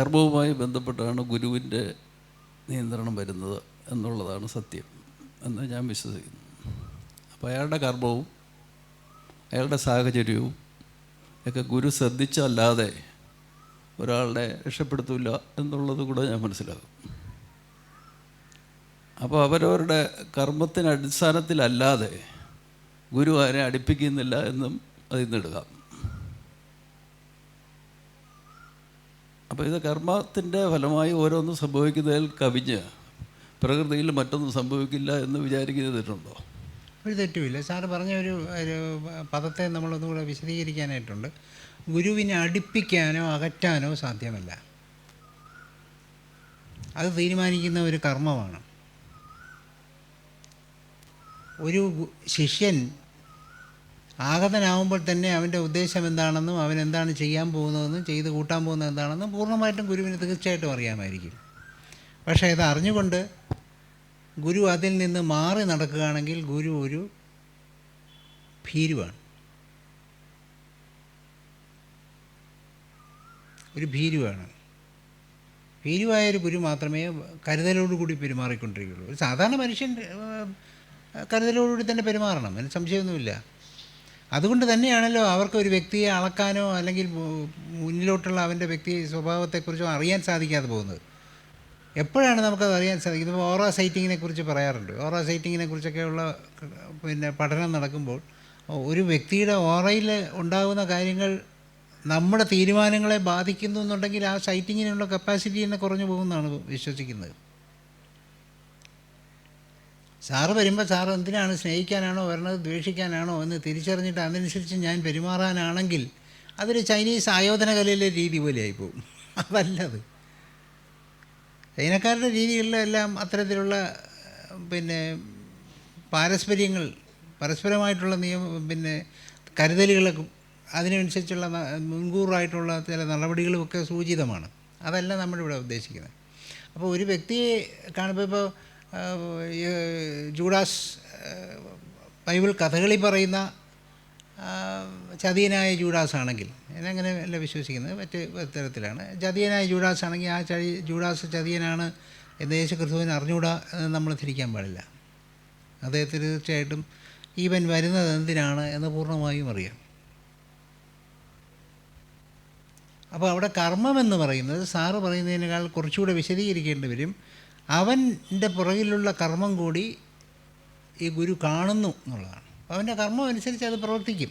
കർമ്മവുമായി ബന്ധപ്പെട്ടാണ് ഗുരുവിന്റെ നിയന്ത്രണം വരുന്നത് എന്നുള്ളതാണ് സത്യം എന്ന് ഞാൻ വിശ്വസിക്കുന്നു. അപ്പോൾ അയാളുടെ കർമ്മവും അയാളുടെ സാഹചര്യവും ഒക്കെ ഗുരു ശ്രദ്ധിച്ചല്ലാതെ ഒരാളുടെ രക്ഷപ്പെടുത്തില്ല എന്നുള്ളത് കൂടെ ഞാൻ മനസ്സിലാക്കും. അപ്പോൾ അവരവരുടെ കർമ്മത്തിന് അടിസ്ഥാനത്തിലല്ലാതെ ഗുരു ആരെ അടുപ്പിക്കുന്നില്ല എന്നും അതിൽ നിന്നെടുക്കാം അപ്പോൾ ഇത് കർമ്മത്തിന്റെ ഫലമായി ഓരോന്നും സംഭവിക്കുന്നതിൽ കവിഞ്ഞ് പ്രകൃതിയിൽ മറ്റൊന്നും സംഭവിക്കില്ല എന്ന് വിചാരിക്കുന്നത് തെറ്റുണ്ടോ? ഒരു തെറ്റുമില്ല. സാർ പറഞ്ഞ ഒരു ഒരു പദത്തെ നമ്മളൊന്നുകൂടെ വിശദീകരിക്കാനായിട്ടുണ്ട്. ഗുരുവിനെ അടുപ്പിക്കാനോ അകറ്റാനോ സാധ്യമല്ല. അത് തീരുമാനിക്കുന്ന ഒരു കർമ്മമാണ്. ഒരു ശിഷ്യൻ ആഗതനാവുമ്പോൾ തന്നെ അവന്റെ ഉദ്ദേശം എന്താണെന്നും അവൻ എന്താണ് ചെയ്യാൻ പോകുന്നതെന്നും ചെയ്ത് കൂട്ടാൻ പോകുന്നത് എന്താണെന്നും പൂർണമായിട്ടും ഗുരുവിന് തീർച്ചയായിട്ടും അറിയാമായിരിക്കും. പക്ഷേ ഇത് അറിഞ്ഞുകൊണ്ട് ഗുരു അതിൽ നിന്ന് മാറി നടക്കുകയാണെങ്കിൽ ഗുരു ഒരു ഭീരുവാണ്. ഒരു ഭീരുവാണ്. ഭീരുവായൊരു ഗുരു മാത്രമേ കരുതലോടുകൂടി പെരുമാറിക്കൊണ്ടിരിക്കുകയുള്ളൂ. ഒരു സാധാരണ മനുഷ്യൻ കരുതലോടുകൂടി തന്നെ പെരുമാറണം. അതിന് സംശയമൊന്നുമില്ല. അതുകൊണ്ട് തന്നെയാണല്ലോ അവർക്ക് ഒരു വ്യക്തിയെ അളക്കാനോ അല്ലെങ്കിൽ മുന്നിലോട്ടുള്ള അവന്റെ വ്യക്തി സ്വഭാവത്തെക്കുറിച്ചോ അറിയാൻ സാധിക്കാതെ പോകുന്നത്. എപ്പോഴാണ് നമുക്കത് അറിയാൻ സാധിക്കുന്നത്? ഇപ്പോൾ ഓറ സൈറ്റിങ്ങിനെ കുറിച്ച് പറയാറുണ്ട്. ഓറ സൈറ്റിങ്ങിനെ കുറിച്ചൊക്കെയുള്ള പിന്നെ പഠനം നടക്കുമ്പോൾ ഒരു വ്യക്തിയുടെ ഓറയിൽ ഉണ്ടാകുന്ന കാര്യങ്ങൾ നമ്മുടെ തീരുമാനങ്ങളെ ബാധിക്കുന്നു എന്നുണ്ടെങ്കിൽ ആ സൈറ്റിങ്ങിനുള്ള കപ്പാസിറ്റി തന്നെ കുറഞ്ഞു പോകുമെന്നാണ് വിശ്വസിക്കുന്നത്. സാറ് വരുമ്പോൾ സാറ് എന്തിനാണ് സ്നേഹിക്കാനാണോ വരണത് ദ്വേഷിക്കാനാണോ എന്ന് തിരിച്ചറിഞ്ഞിട്ട് അതനുസരിച്ച് ഞാൻ പെരുമാറാനാണെങ്കിൽ അതൊരു ചൈനീസ് ആയോധന കലയിലെ രീതി പോലെയായി പോകും. അതല്ലത്. ചൈനക്കാരുടെ രീതികളിലെല്ലാം അത്തരത്തിലുള്ള പിന്നെ പാരസ്പര്യങ്ങൾ പരസ്പരമായിട്ടുള്ള നിയമ പിന്നെ കരുതലുകളൊക്കെ അതിനനുസരിച്ചുള്ള മുൻകൂറായിട്ടുള്ള ചില നടപടികളുമൊക്കെ സൂചിതമാണ്. അതല്ല നമ്മളിവിടെ ഉദ്ദേശിക്കുന്നത്. അപ്പോൾ ഒരു വ്യക്തിയെ കാണുമ്പോൾ ഇപ്പോൾ ജൂഡാസ് ബൈബിൾ കഥകളി പറയുന്ന ചതിയനായ ജൂഡാസ് ആണെങ്കിൽ ഞാനങ്ങനെ അല്ല വിശ്വസിക്കുന്നത്? മറ്റ് തരത്തിലാണ്. ചതിയനായ ജൂഡാസ് ആണെങ്കിൽ ആ ചതി ജൂഡാസ് ചതിയനാണ് എന്ന് യേശു ക്രിസ്തുവിന് അറിഞ്ഞുകൂടാ എന്ന് നമ്മൾ ധരിക്കാൻ പാടില്ല. അദ്ദേഹത്തെ തീർച്ചയായിട്ടും ഈവൻ വരുന്നത് എന്തിനാണ് എന്ന് പൂർണമായും അറിയാം. അപ്പോൾ അവിടെ കർമ്മം എന്ന് പറയുന്നത് സാറ് പറയുന്നതിനേക്കാൾ കുറച്ചുകൂടെ വിശദീകരിക്കേണ്ടി വരും. അവന്റെ പുറകിലുള്ള കർമ്മം കൂടി ഈ ഗുരു കാണുന്നു എന്നുള്ളതാണ്. അവന്റെ കർമ്മം അനുസരിച്ച് അത് പ്രവർത്തിക്കും.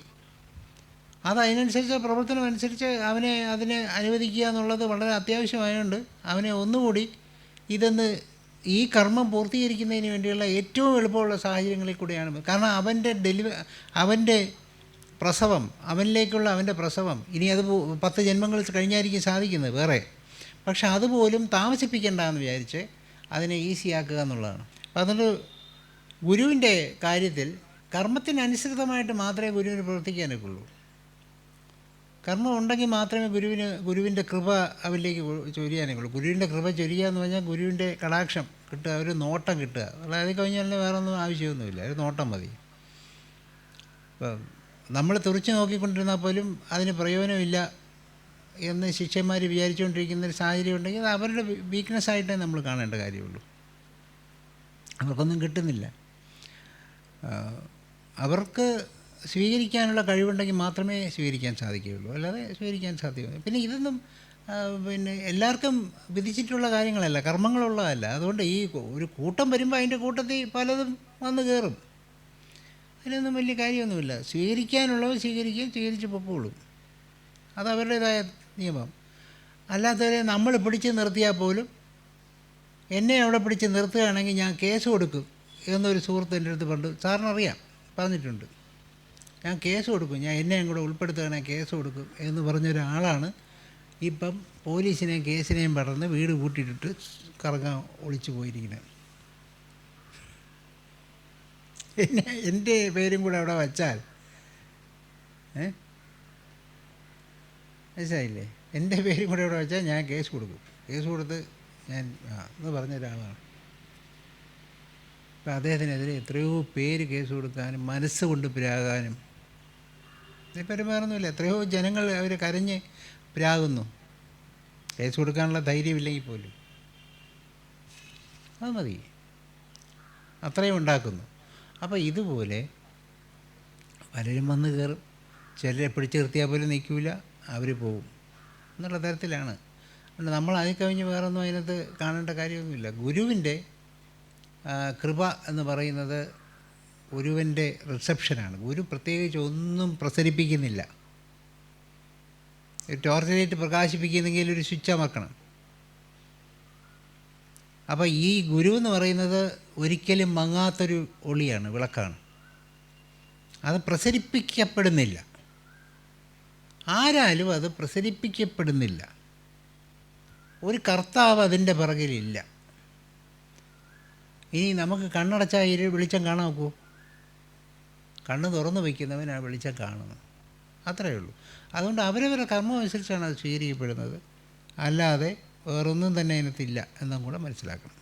അത് അതിനനുസരിച്ച് പ്രവർത്തനം അനുസരിച്ച് അവനെ അതിനെ അനുവദിക്കുക എന്നുള്ളത് വളരെ അത്യാവശ്യമായതുകൊണ്ട് അവനെ ഒന്നുകൂടി ഇതെന്ന് ഈ കർമ്മം പൂർത്തീകരിക്കുന്നതിന് വേണ്ടിയുള്ള ഏറ്റവും എളുപ്പമുള്ള സാഹചര്യങ്ങളിൽ കൂടിയാണ്. കാരണം അവന്റെ ഡെലിവ അവന്റെ പ്രസവം അവനിലേക്കുള്ള അവന്റെ പ്രസവം ഇനി അത് പത്ത് ജന്മങ്ങൾ കഴിഞ്ഞായിരിക്കും സാധിക്കുന്നത് വേറെ. പക്ഷെ അതുപോലും താമസിപ്പിക്കേണ്ട എന്ന് വിചാരിച്ച് അതിനെ ഈസിയാക്കുക എന്നുള്ളതാണ്. അപ്പം അതുകൊണ്ട് ഗുരുവിന്റെ കാര്യത്തിൽ കർമ്മത്തിനനുസൃതമായിട്ട് മാത്രമേ ഗുരുവിന് പ്രവർത്തിക്കാനൊക്കെ ഉള്ളൂ കർമ്മം ഉണ്ടെങ്കിൽ മാത്രമേ ഗുരുവിന് ഗുരുവിന്റെ കൃപ അവരിലേക്ക് കൊ- ചൊരിയാനൊക്കെ ഉള്ളൂ. ഗുരുവിന്റെ കൃപ ചൊരിയുക എന്ന് പറഞ്ഞാൽ ഗുരുവിന്റെ കടാക്ഷം കിട്ടുക ഒരു നോട്ടം കിട്ടുക. അല്ലാതെ കഴിഞ്ഞാൽ വേറെ ഒന്നും ആവശ്യമൊന്നുമില്ല ഒരു നോട്ടം മതി. ഇപ്പം നമ്മൾ തുറച്ചു നോക്കിക്കൊണ്ടിരുന്നാൽ പോലും അതിന് പ്രയോജനമില്ല എന്ന് ശിഷ്യന്മാർ വിചാരിച്ചുകൊണ്ടിരിക്കുന്ന ഒരു സാഹചര്യം ഉണ്ടെങ്കിൽ അത് അവരുടെ വീക്ക്നെസ് ആയിട്ടേ നമ്മൾ കാണേണ്ട കാര്യമുള്ളൂ. അവർക്കൊന്നും കിട്ടുന്നില്ല. അവർക്ക് സ്വീകരിക്കാനുള്ള കഴിവുണ്ടെങ്കിൽ മാത്രമേ സ്വീകരിക്കാൻ സാധിക്കുകയുള്ളൂ. അല്ലാതെ സ്വീകരിക്കാൻ സാധ്യമല്ല. പിന്നെ ഇതൊന്നും പിന്നെ എല്ലാവർക്കും വിധിച്ചിട്ടുള്ള കാര്യങ്ങളല്ല കർമ്മങ്ങളുള്ളതല്ല. അതുകൊണ്ട് ഈ ഒരു കൂട്ടം വരുമ്പോൾ അതിന്റെ കൂട്ടത്തിൽ പലതും വന്ന് കയറും അതിനൊന്നും വലിയ കാര്യമൊന്നുമില്ല. സ്വീകരിക്കാനുള്ളവർ സ്വീകരിക്കുകയും സ്വീകരിച്ച് പൊക്കോളും. അത് അവരുടേതായ നിയമം. അല്ലാത്തവരെ നമ്മൾ പിടിച്ച് നിർത്തിയാൽ പോലും എന്നെ അവിടെ പിടിച്ച് നിർത്തുകയാണെങ്കിൽ ഞാൻ കേസ് കൊടുക്കും എന്നൊരു സുഹൃത്ത് എന്റെ അടുത്ത് പണ്ട് സാറിനറിയാം പറഞ്ഞിട്ടുണ്ട്. ഞാൻ കേസ് കൊടുക്കും ഞാൻ എന്നെയും കൂടെ ഉൾപ്പെടുത്തുകയാണെങ്കിൽ കേസ് കൊടുക്കും എന്ന് പറഞ്ഞൊരാളാണ്. ഇപ്പം പോലീസിനെയും കേസിനെയും പടർന്ന് വീട് കൂട്ടിയിട്ടിട്ട് കറങ്ങാൻ ഒളിച്ചു പോയിരിക്കുന്നത്. എന്നെ എന്റെ പേരും കൂടെ അവിടെ വച്ചാൽ ഏ? മനസ്സിലായില്ലേ? എന്റെ പേരും കൂടെ ഇവിടെ വെച്ചാൽ ഞാൻ കേസ് കൊടുക്കും. കേസ് കൊടുത്ത് ഞാൻ ആ എന്ന് പറഞ്ഞ ഒരാളാണ്. അപ്പം അദ്ദേഹത്തിനെതിരെ എത്രയോ പേര് കേസ് കൊടുക്കാനും മനസ്സുകൊണ്ട് പ്രാകാനും. ഇപ്പം വേറൊന്നുമില്ല എത്രയോ ജനങ്ങൾ അവർ കരഞ്ഞ് പ്രാകുന്നു. കേസ് കൊടുക്കാനുള്ള ധൈര്യമില്ലെങ്കിൽ പോലും. അത് മതി. അത്രയും ഉണ്ടാക്കുന്നു. അപ്പോൾ ഇതുപോലെ പലരും വന്ന് കയറും. ചിലരെ പിടിച്ചു നിർത്തിയാൽ പോലും നിൽക്കില്ല. അവർ പോവും. എന്നുള്ള തരത്തിലാണ്. അതുകൊണ്ട് നമ്മൾ അതിൽ കവിഞ്ഞ് വേറൊന്നും അതിനകത്ത് കാണേണ്ട കാര്യമൊന്നുമില്ല. ഗുരുവിന്റെ കൃപ എന്ന് പറയുന്നത് ഗുരുവിന്റെ റിസപ്ഷനാണ് ഗുരു പ്രത്യേകിച്ച് ഒന്നും പ്രസരിപ്പിക്കുന്നില്ല. ടോർച്ച് ലൈറ്റ് പ്രകാശിപ്പിക്കുന്നെങ്കിൽ ഒരു സ്വിച്ച് അമർക്കണം. അപ്പോൾ ഈ ഗുരു എന്ന് പറയുന്നത് ഒരിക്കലും മങ്ങാത്തൊരു ഒളിയാണ് വിളക്കാണ്. അത് പ്രസരിപ്പിക്കപ്പെടുന്നില്ല. ആരാലും അത് പ്രസരിപ്പിക്കപ്പെടുന്നില്ല. ഒരു കർത്താവ് അതിന്റെ പിറകിലില്ല. ഇനി നമുക്ക് കണ്ണടച്ചാൽ ഇരു വെളിച്ചം കാണാൻ നോക്കൂ. കണ്ണ് തുറന്നു വയ്ക്കുന്നവൻ ആ വെളിച്ചം കാണുന്നത്. അത്രയേ ഉള്ളൂ. അതുകൊണ്ട് അവരവരുടെ കർമ്മം അനുസരിച്ചാണ് അത് സ്വീകരിക്കപ്പെടുന്നത്. അല്ലാതെ വേറൊന്നും തന്നെ അതിനകത്തില്ല എന്നും കൂടെ മനസ്സിലാക്കണം.